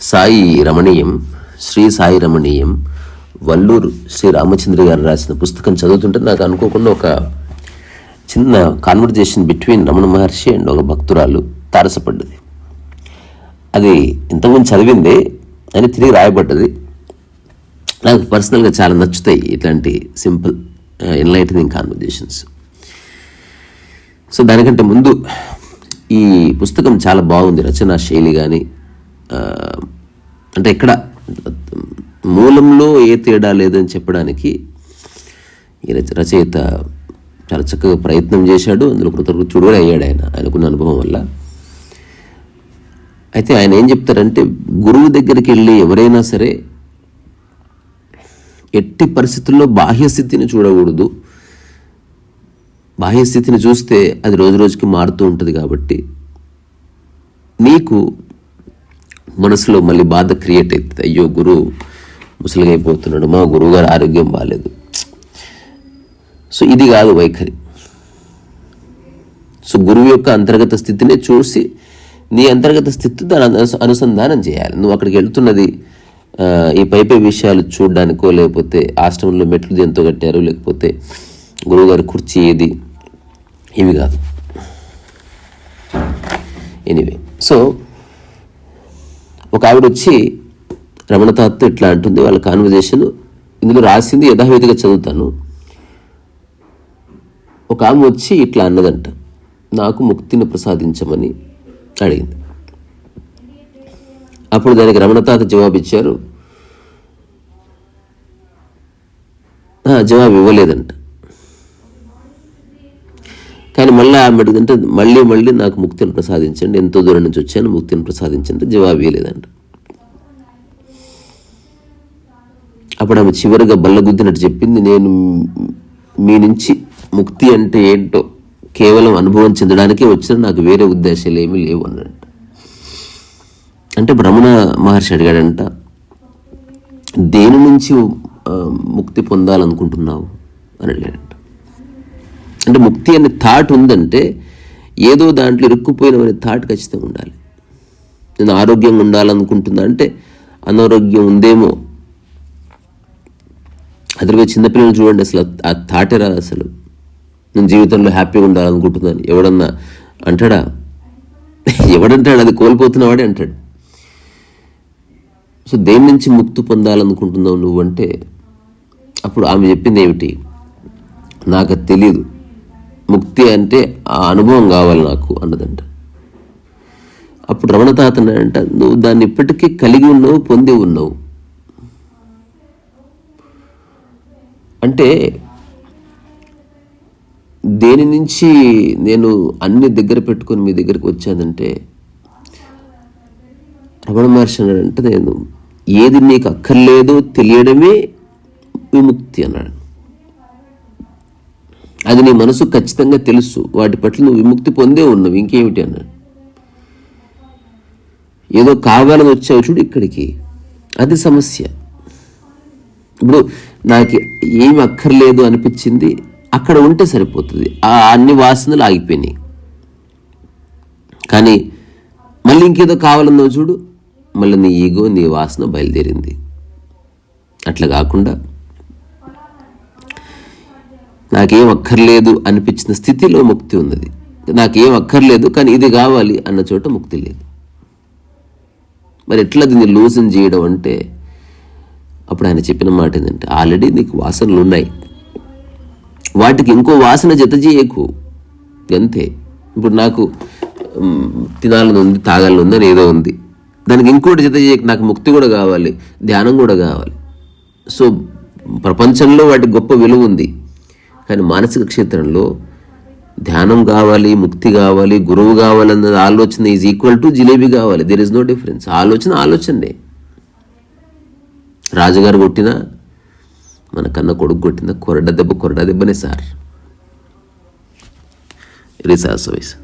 సాయి రమణీయం శ్రీ సాయి రమణీయం వల్లూరు శ్రీ రామచంద్ర గారు రాసిన పుస్తకం చదువుతుంటే నాకు అనుకోకుండా ఒక చిన్న conversation between Ramana Maharshi and ఒక భక్తురాలు తారసపడ్డది. అది ఇంతకుముందు చదివింది అని తిరిగి రాయబడ్డది. నాకు పర్సనల్గా చాలా నచ్చుతాయి ఇట్లాంటి సింపుల్ ఎన్లైటనింగ్ కాన్వర్జేషన్స్ సో దానికంటే ముందు ఈ పుస్తకం చాలా బాగుంది రచనా శైలి కానీ అంటే ఎక్కడ మూలంలో ఏ తేడా లేదని చెప్పడానికి ఈ రచ రచయిత చాలా చక్కగా ప్రయత్నం చేశాడు. అందులో కృతజ్ఞుడు కూడా అయ్యాడు ఆయన ఆయనకున్న అనుభవం వల్ల. అయితే ఆయన ఏం చెప్తారంటే గురువు దగ్గరికి వెళ్ళి ఎవరైనా సరే ఎట్టి పరిస్థితుల్లో బాహ్య స్థితిని చూడకూడదు. బాహ్య స్థితిని చూస్తే అది రోజు రోజుకి మారుతూ ఉంటుంది కాబట్టి నీకు మనసులో మళ్ళీ బాధ క్రియేట్ అవుతుంది అయ్యో గురువు ముసలిగైపోతున్నాడు మా గురువు గారు ఆరోగ్యం బాగాలేదు సో ఇది కాదు వైఖరి. సో గురువు యొక్క అంతర్గత స్థితిని చూసి నీ అంతర్గత స్థితి దాని అనుసంధానం చేయాలి. నువ్వు అక్కడికి వెళ్తున్నది ఈ పైపై విషయాలు చూడడానికో లేకపోతే ఆశ్రమంలో మెట్లు దేంతో కట్టారు లేకపోతే గురువుగారి కుర్చీ ఏది? ఇవి కాదు. ఎనీవే సో ఒక ఆవిడ వచ్చి రమణతాత్తో ఇట్లా అంటుంది వాళ్ళ కాన్వర్జేషన్ ఇందులో రాసింది యథావిధిగా చదువుతాను. ఒక ఆమె వచ్చి ఇట్లా అన్నదంట నాకు ముక్తిని ప్రసాదించమని అడిగింది. అప్పుడు దానికి రమణతాత జవాబు ఇచ్చారు. జవాబు ఇవ్వలేదంట కానీ మళ్ళీ ఆమె అడిగిందంటే మళ్ళీ మళ్ళీ నాకు ముక్తిని ప్రసాదించండి. ఎంతో దూరం నుంచి వచ్చాను ముక్తిని ప్రసాదించండి జవాబు ఇవ్వలేదంట. అప్పుడు ఆమె చివరిగా బల్లగుద్దినట్టు చెప్పింది నేను మీ నుంచి ముక్తి అంటే ఏంటో కేవలం అనుభవం చెందడానికే వచ్చిన నాకు వేరే ఉద్దేశాలు ఏమీ లేవు అన్నట్టు అంటే బ్రహ్మణ మహర్షి అడిగాడంట దేని నుంచి ముక్తి పొందాలనుకుంటున్నావు? అని అడిగాడంట. అంటే ముక్తి అనే థాట్ ఉందంటే ఏదో దాంట్లో ఇరుక్కుపోయిన అనే థాట్ ఖచ్చితంగా ఉండాలి. నేను ఆరోగ్యంగా ఉండాలనుకుంటున్నా అంటే అనారోగ్యం ఉందేమో. అదిగా చిన్నపిల్లలు చూడండి అసలు ఆ థాటే రాదు అసలు. నేను జీవితంలో హ్యాపీగా ఉండాలనుకుంటున్నాను. ఎవడన్నా అంటాడా? ఎవడంటాడు? అది కోల్పోతున్నవాడే అంటాడు. సో దేని నుంచి ముక్తి పొందాలనుకుంటున్నావు నువ్వంటే అప్పుడు ఆమె చెప్పింది ఏమిటి? నాకు అది తెలియదు ముక్తి అంటే ఆ అనుభవం కావాలి నాకు అన్నదంట. అప్పుడు రమణతాత అంట నువ్వు దాన్ని ఇప్పటికీ కలిగి ఉన్నావు పొంది ఉన్నావు. అంటే దేని నుంచి నేను అన్ని దగ్గర పెట్టుకొని మీ దగ్గరికి వచ్చానంటే రమణ మహర్షి అన్నాడంటే నేను ఏది నీకు అక్కర్లేదో తెలియడమే విముక్తి అన్నాడు. అది నీ మనసు ఖచ్చితంగా తెలుసు. వాటి పట్ల నువ్వు విముక్తి పొందే ఉన్నావు. ఇంకేమిటి అన్నాడు. ఏదో కావాలని వచ్చావు చూడు ఇక్కడికి. అది సమస్య. ఇప్పుడు నాకు ఏమి అక్కర్లేదు అనిపించింది. అక్కడ ఉంటే సరిపోతుంది. ఆ అన్ని వాసనలు ఆగిపోయినాయి. కానీ మళ్ళీ ఇంకేదో కావాలన్నావు చూడు. మళ్ళీ నీ ఈగో నీ వాసన బయలుదేరింది. అట్లా కాకుండా నాకేం అక్కర్లేదు అనిపించిన స్థితిలో ముక్తి ఉన్నది. నాకేం అక్కర్లేదు కానీ ఇది కావాలి అన్న చోట ముక్తి లేదు. మరి ఎట్లా దీన్ని లూజన్ చేయడం అంటే అప్పుడు ఆయన చెప్పిన మాట ఏంటంటే ఆల్రెడీ నీకు వాసనలు ఉన్నాయి. వాటికి ఇంకో వాసన జత చేయకు. అంతే. ఇప్పుడు నాకు తినాలని ఉంది తాగాలని ఉంది అని ఏదో ఉంది. దానికి ఇంకోటి జత చేయకు. నాకు ముక్తి కూడా కావాలి ధ్యానం కూడా కావాలి. సో ప్రపంచంలో వాటికి గొప్ప విలువ ఉంది. కానీ మానసిక క్షేత్రంలో ధ్యానం కావాలి ముక్తి కావాలి గురువు కావాలన్న ఆలోచన ఈజ్ ఈక్వల్ టు జిలేబీ కావాలి. దెర్ ఇస్ నో డిఫరెన్స్ ఆలోచన ఆలోచనే రాజుగారు కొట్టిన మన కన్న కొడుకు కొట్టిన కొరడ దెబ్బ కొరడ దెబ్బనే సార్. రిసార్స్ వయసు